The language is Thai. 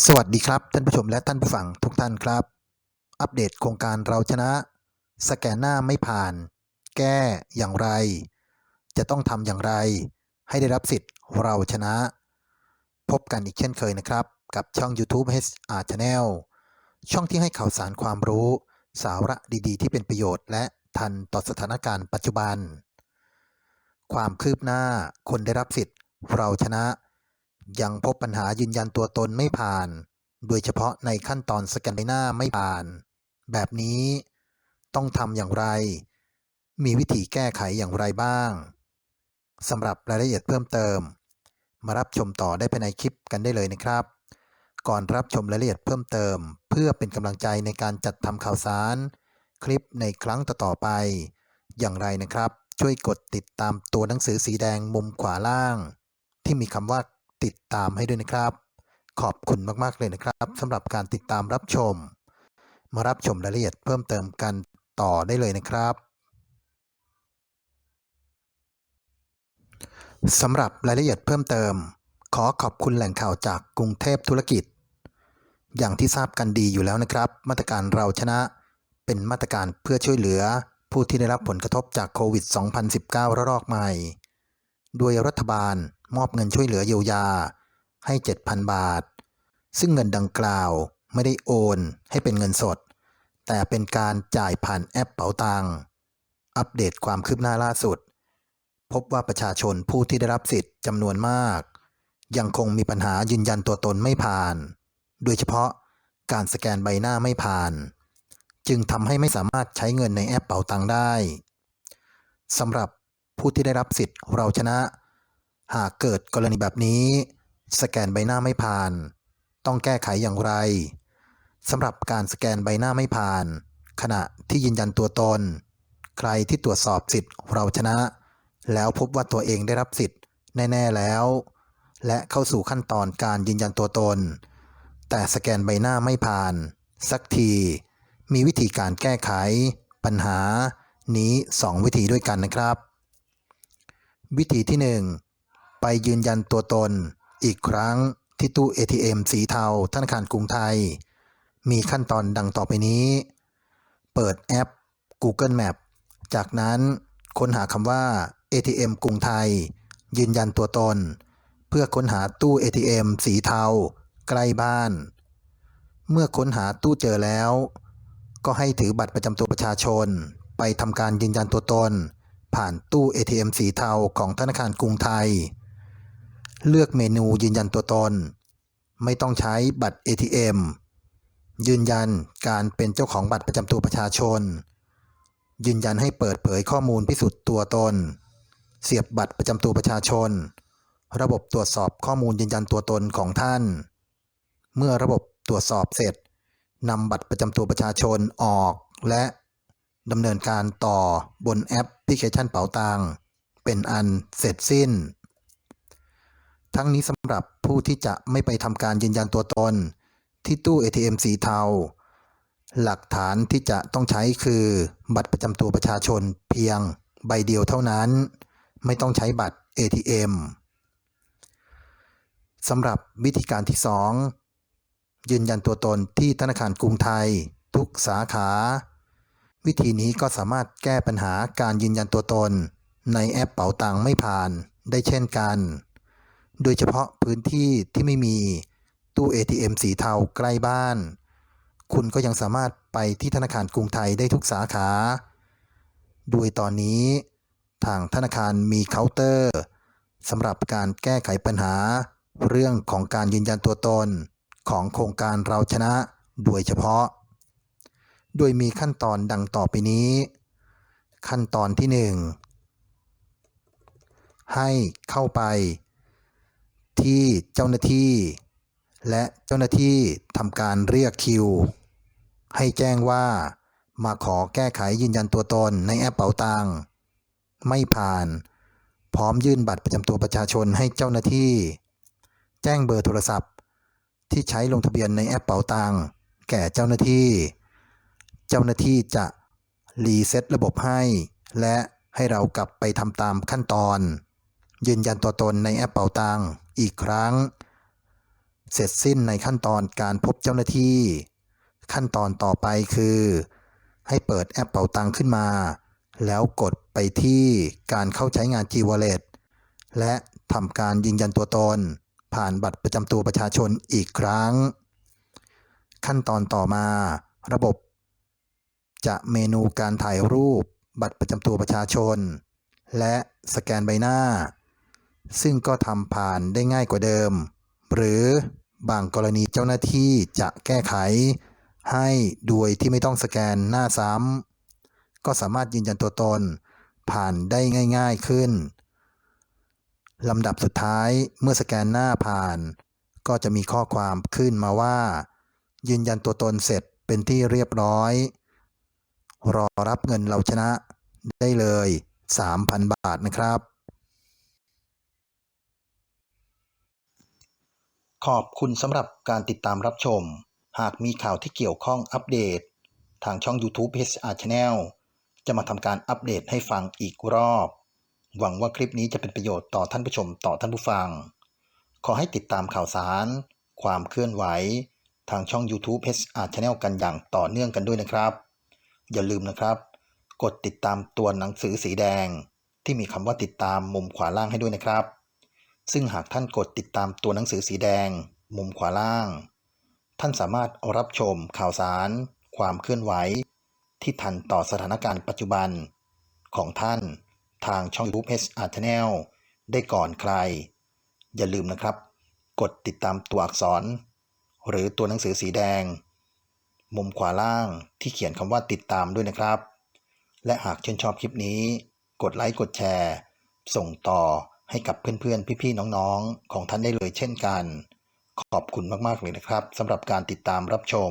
สวัสดีครับ ท่านผู้ชมและท่านผู้ฟังทุกท่านครับ อัปเดตโครงการเราชนะ สแกนหน้าไม่ผ่าน แก้อย่างไร จะต้องทำอย่างไร ให้ได้รับสิทธิ์เราชนะ พบกันอีกเช่นเคยนะครับ กับช่อง YouTube HR Channel ช่องที่ให้ข่าวสารความรู้ สาระดีๆ ที่เป็นประโยชน์ และทันต่อสถานการณ์ปัจจุบัน ความคืบหน้าคนได้รับสิทธิ์เราชนะ ยังพบปัญหายืนยันตัวตนไม่ผ่าน โดยเฉพาะในขั้นตอนสแกนใบหน้าไม่ผ่าน แบบนี้ต้องทำอย่างไร มีวิธีแก้ไขอย่างไรบ้างสำหรับรายละเอียดเพิ่มเติม มารับชมต่อได้ภายในคลิปกันได้เลยนะครับ ก่อนรับชมรายละเอียดเพิ่มเติม เพื่อเป็นกำลังใจในการจัดทำข่าวสาร คลิปในครั้งต่อๆไป อย่างไรนะครับ ช่วยกดติดตามตัวหนังสือสีแดงมุมขวาล่าง ที่มีคำว่า ติดตามให้ด้วยนะครับ ขอบคุณมากๆเลยนะครับสำหรับการติดตามรับชม มารับชมรายละเอียดเพิ่มเติมกันต่อได้เลยนะครับสำหรับรายละเอียดเพิ่มเติม ขอขอบคุณแหล่งข่าวจากกรุงเทพธุรกิจ อย่างที่ทราบกันดีอยู่แล้วนะครับ มาตรการเราชนะเป็นมาตรการเพื่อช่วยเหลือผู้ที่ได้รับผลกระทบจากโควิด 2019 ระลอกใหม่โดยรัฐบาล มอบเงินช่วยเหลือเยียวยา ให้ 7,000 บาท ซึ่งเงินดังกล่าวไม่ได้โอนให้เป็นเงินสด แต่เป็นการจ่ายผ่านแอปเป๋าตังอัปเดตความคืบหน้าล่าสุด พบว่าประชาชนผู้ที่ได้รับสิทธิ์จำนวนมาก ยังคงมีปัญหายืนยันตัวตนไม่ผ่าน โดยเฉพาะการสแกนใบหน้าไม่ผ่าน จึงทำให้ไม่สามารถใช้เงินในแอปเป๋าตังได้สำหรับผู้ที่ได้รับสิทธิ์เราชนะ หากเกิดกรณีแบบนี้ สแกนใบหน้าไม่ผ่าน ต้องแก้ไขอย่างไรสำหรับการสแกนใบหน้าไม่ผ่าน ขณะที่ยืนยันตัวตน ใครที่ตรวจสอบสิทธิ์เราชนะ แล้วพบว่าตัวเองได้รับสิทธิ์แน่ ๆแล้ว และเข้าสู่ขั้นตอนการยืนยันตัวตน แต่สแกนใบหน้าไม่ผ่าน สักที มีวิธีการแก้ไข ปัญหานี้ 2 วิธีด้วยกันนะครับ วิธีที่ 1 ไปยืนยันตัวตน อีกครั้งที่ตู้ ATM สีเทาธนาคารกรุงไทย มีขั้นตอนดังต่อไปนี้ เปิดแอป Google Map จากนั้นค้นหาคำว่า ATM กรุงไทย ยืนยันตัวตน เพื่อค้นหาตู้ ATM สีเทาใกล้บ้าน เมื่อค้นหาตู้เจอแล้ว ก็ให้ถือบัตรประจำตัวประชาชน ไปทำการยืนยันตัวตน ผ่านตู้ ATM สีเทาของธนาคารกรุงไทย เลือกเมนูยืนยันตัวตน ไม่ต้องใช้บัตร ATM ยืนยันการเป็นเจ้าของบัตรประจำตัวประชาชน ยืนยันให้เปิดเผยข้อมูลพิสูจน์ตัวตน เสียบบัตรประจำตัวประชาชน ระบบตรวจสอบข้อมูลยืนยันตัวตนของท่าน เมื่อระบบตรวจสอบเสร็จนำบัตรประจำตัวประชาชนออกและดำเนินการต่อบนแอปพลิเคชันเป๋าตังเป็นอันเสร็จสิ้น ทั้งนี้สำหรับผู้ที่จะไม่ไปทำการยืนยันตัวตน ที่ตู้ ATM สีเทา หลักฐานที่จะต้องใช้คือบัตรประจำตัวประชาชนเพียงใบเดียวเท่านั้น ไม่ต้องใช้บัตร ATM สำหรับวิธีการที่ 2 ยืนยันตัวตนที่ธนาคารกรุงไทย ทุกสาขา วิธีนี้ก็สามารถแก้ปัญหาการยืนยันตัวตน ในแอปเป๋าตังไม่ผ่านได้เช่นกัน โดยเฉพาะพื้นที่ที่ไม่มีตู้ ATM สีเทาใกล้บ้าน คุณก็ยังสามารถไปที่ธนาคารกรุงไทยได้ทุกสาขา โดยตอนนี้ทางธนาคารมีเคาน์เตอร์สำหรับการแก้ไขปัญหา เรื่องของการยืนยันตัวตนของโครงการเราชนะโดยเฉพาะ โดยมีขั้นตอนดังต่อไปนี้ ขั้นตอนที่ 1 ให้เข้าไป ที่เจ้าหน้าที่ และเจ้าหน้าที่ทำการเรียกคิว ให้แจ้งว่า มาขอแก้ไขยืนยันตัวตนในแอปเป๋าตังไม่ผ่าน พร้อมยื่นบัตรประจำตัวประชาชนให้เจ้าหน้าที่ แจ้งเบอร์โทรศัพท์ ที่ใช้ลงทะเบียนในแอปเป๋าตังแก่เจ้าหน้าที่ เจ้าหน้าที่จะรีเซ็ตระบบให้ และให้เรากลับไปทำตามขั้นตอน ยืนยันตัวตนในแอปเป๋าตังอีกครั้ง เสร็จสิ้นในขั้นตอนการพบเจ้าหน้าที่ ขั้นตอนต่อไปคือ ให้เปิดแอปเป๋าตังขึ้นมา แล้วกดไปที่การเข้าใช้งาน G Wallet และทำการยืนยันตัวตน ผ่านบัตรประจำตัวประชาชนอีกครั้ง ขั้นตอนต่อมา ระบบ จะเมนูการถ่ายรูปบัตรประจำตัวประชาชน และสแกนใบหน้า ซึ่งก็ทำผ่านได้ง่ายกว่าเดิม หรือบางกรณีเจ้าหน้าที่จะแก้ไข ให้โดยที่ไม่ต้องสแกนหน้าซ้ำก็สามารถยืนยันตัวตน ผ่านได้ง่ายๆขึ้นลำดับสุดท้ายเมื่อสแกนหน้าผ่าน ก็จะมีข้อความขึ้นมาว่า ยืนยันตัวตนเสร็จเป็นที่เรียบร้อย รอรับเงินเราชนะได้เลย 3,000 บาทนะครับ ขอบคุณสำหรับการติดตามรับชม หากมีข่าวที่เกี่ยวข้องอัปเดต ทางช่อง YouTube HR Channel จะมาทำการอัปเดตให้ฟังอีกรอบ หวังว่าคลิปนี้จะเป็นประโยชน์ต่อท่านผู้ชมต่อท่านผู้ฟัง ขอให้ติดตามข่าวสาร ความเคลื่อนไหว ทางช่อง YouTube HR Channel กันอย่างต่อเนื่องกันด้วยนะครับ อย่าลืมนะครับ กดติดตามตัวหนังสือสีแดง ที่มีคำว่าติดตามมุมขวาล่างให้ด้วยนะครับ ซึ่งหากท่านกดติดตามตัวหนังสือสีแดง มุมขวาล่าง ท่านสามารถรับชมข่าวสาร ความเคลื่อนไหว ที่ทันต่อสถานการณ์ปัจจุบัน ของท่านทางช่อง YouTube HR Channel ได้ก่อนใคร อย่าลืมนะครับ กดติดตามตัวอักษร หรือตัวหนังสือสีแดง มุมขวาล่างที่เขียนคำว่าติดตามด้วยนะครับ และหากชื่นชอบคลิปนี้ กดไลค์กดแชร์ ส่งต่อ ให้กับเพื่อนๆ พี่ๆ น้องๆ ของท่านได้เลยเช่นกัน ขอบคุณมากๆเลยนะครับสำหรับการติดตามรับชม